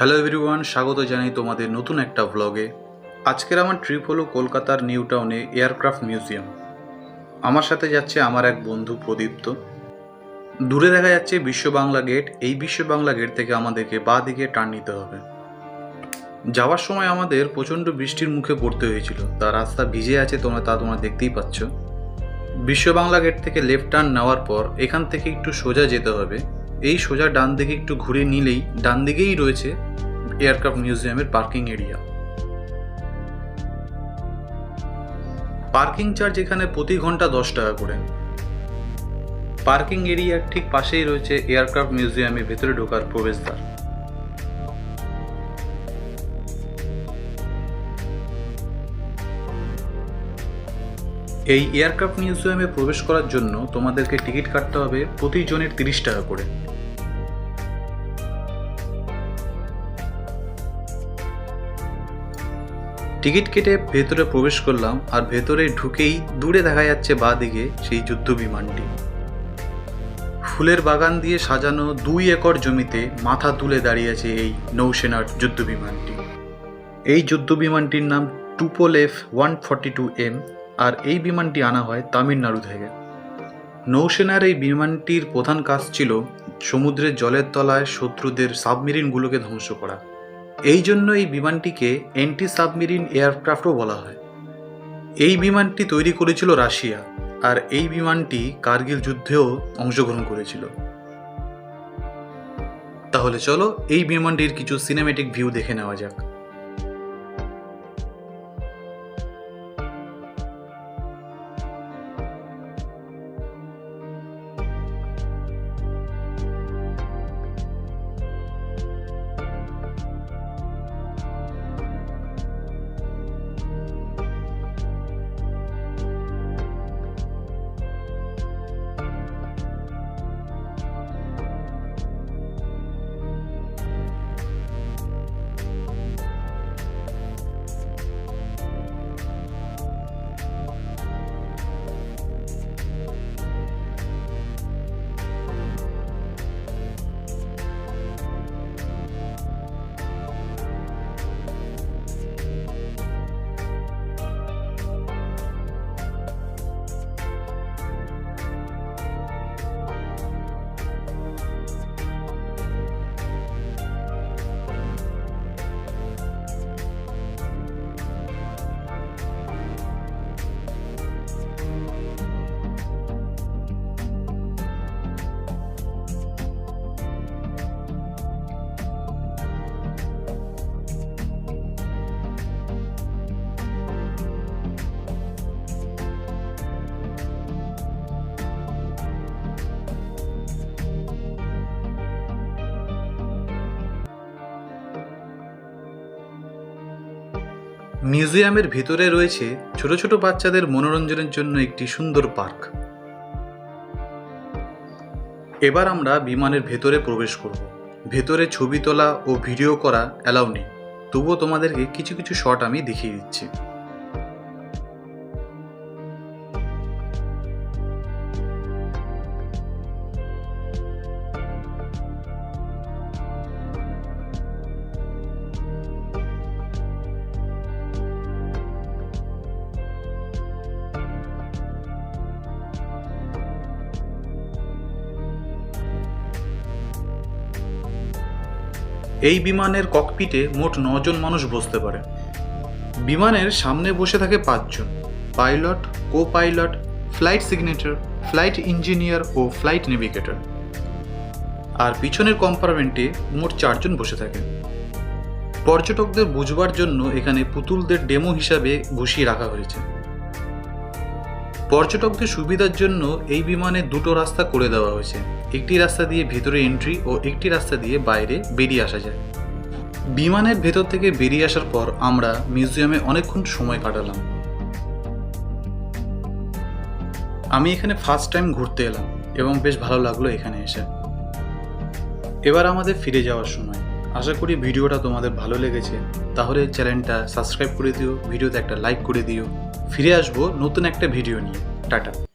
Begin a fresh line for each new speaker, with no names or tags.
Hello everyone স্বাগত জানাই তোমাদের নতুন একটা ব্লগে আজকের আমার ট্রিপ হলো কলকাতার নিউ টাউনে এয়ারক্রাফট মিউজিয়াম আমার সাথে যাচ্ছে আমার এক বন্ধু প্রদীপ্ত দূরে দেখা যাচ্ছে বিশ্ব বাংলা গেট এই বিশ্ব বাংলা গেট থেকে আমাদেরকে বা দিকে টার্ন নিতে হবে। যাওয়ার সময় আমাদের প্রচণ্ড বৃষ্টির মুখে পড়তে হয়েছিল। তা রাস্তা ভিজে আছে তোমরা, তা তোমরা দেখতেই পাচ্ছ। বিশ্ব বাংলা গেট থেকে লেফট টার্ন নেওয়ার পর এখান থেকে একটু সোজা যেতে হবে। এই সোজা ডান দিকে একটু ঘুরে নিলেই ডান দিকেই রয়েছে এয়ারক্রাফট মিউজিয়ামের পার্কিং এরিয়া। পার্কিং চার্জ এখানে প্রতি ঘণ্টা দশ টাকা করে। পার্কিং এরিয়ার ঠিক পাশেই রয়েছে এয়ারক্রাফট মিউজিয়ামের ভেতরে ঢোকার প্রবেশদ্বার। এই এয়ারক্রাফট মিউজিয়ামে প্রবেশ করার জন্য তোমাদেরকে টিকিট কাটতে হবে প্রতি জনের তিরিশ টাকা করে। টিকিট কেটে ভেতরে প্রবেশ করলাম আর ভেতরে ঢুকেই দূরে দেখা যাচ্ছে বাঁ দিকে সেই যুদ্ধ বিমানটি ফুলের বাগান দিয়ে সাজানো দুই একর জমিতে মাথা তুলে দাঁড়িয়ে আছে এই নৌসেনার যুদ্ধ বিমানটি এই যুদ্ধ বিমানটির নাম Tupolev F one forty two M আর এই বিমানটি আনা হয় তামিলনাড়ু থেকে। নৌসেনার এই বিমানটির প্রধান কাজ ছিল সমুদ্রের জলের তলায় শত্রুদের সাবমেরিনগুলোকে ধ্বংস করা। এই জন্য এই বিমানটিকে অ্যান্টি সাবমেরিন এয়ারক্রাফটও বলা হয়। এই বিমানটি তৈরি করেছিল রাশিয়া আর এই বিমানটি কার্গিল যুদ্ধেও অংশগ্রহণ করেছিল। তাহলে চলো এই বিমানটির কিছু সিনেমেটিক ভিউ দেখে নেওয়া যাক। মিউজিয়ামের ভিতরে রয়েছে ছোট ছোট বাচ্চাদের মনোরঞ্জনের জন্য একটি সুন্দর পার্ক। এবার আমরা বিমানের ভেতরে প্রবেশ করব। ভেতরে ছবি তোলা ও ভিডিও করা অ্যালাউ নেই। তবুও তোমাদেরকে কিছু কিছু শট আমি দেখিয়ে দিচ্ছি। এই বিমানের ককপিটে মোট নজন মানুষ বসতে পারে। বিমানের সামনে বসে থাকে পাঁচজন, pilot co pilot flight signature flight engineer ও ফ্লাইট নেভিগেটর। আর পিছনের কম্পার্টমেন্টে মোট চারজন বসে থাকে। পর্যটকদের বুঝবার জন্য এখানে পুতুলদের ডেমো হিসাবে বসিয়ে রাখা হয়েছে। পর্যটকদের সুবিধার জন্য এই বিমানে দুটো রাস্তা করে দেওয়া হয়েছে। একটি রাস্তা দিয়ে ভেতরে এন্ট্রি ও একটি রাস্তা দিয়ে বাইরে বেরিয়ে আসা যায়। বিমানের ভেতর থেকে বেরিয়ে আসার পর আমরা মিউজিয়ামে অনেকক্ষণ সময় কাটালাম। আমি এখানে ফার্স্ট টাইম ঘুরতে এলাম এবং বেশ ভালো লাগল এখানে এসে। এবার আমাদের ফিরে যাওয়ার সময়। আশা করি ভিডিওটা তোমাদের ভালো লেগেছে, তাহলে চ্যানেলটা সাবস্ক্রাইব করে দিও, ভিডিওতে একটা লাইক করে দিও। ফিরে আসব নতুন একটা ভিডিও নিয়ে। টাটা।